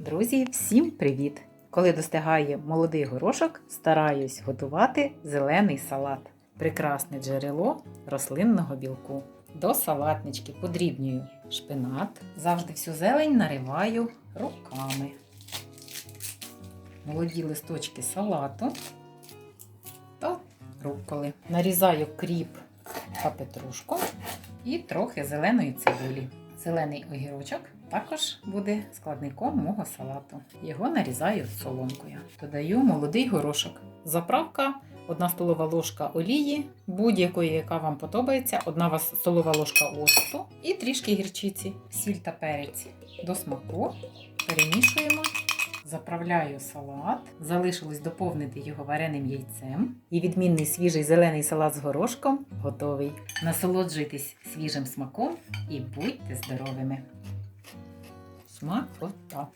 Друзі, всім привіт! Коли достигає молодий горошок, стараюсь готувати зелений салат. Прекрасне джерело рослинного білку. До салатнички подрібнюю шпинат. Завжди всю зелень нариваю руками. Молоді листочки салату та руколи. Нарізаю кріп та петрушку і трохи зеленої цибулі. Зелений огірочок також буде складником мого салату. Його нарізаю соломкою. Додаю молодий горошок. Заправка 1 столова ложка олії, будь-якої, яка вам подобається, 1 столова ложка оцту і трішки гірчиці, сіль та перець до смаку. Перемішуємо. Заправляю салат, залишилось доповнити його вареним яйцем. І відмінний свіжий зелений салат з горошком готовий. Насолоджуйтесь свіжим смаком і будьте здоровими. Смакота.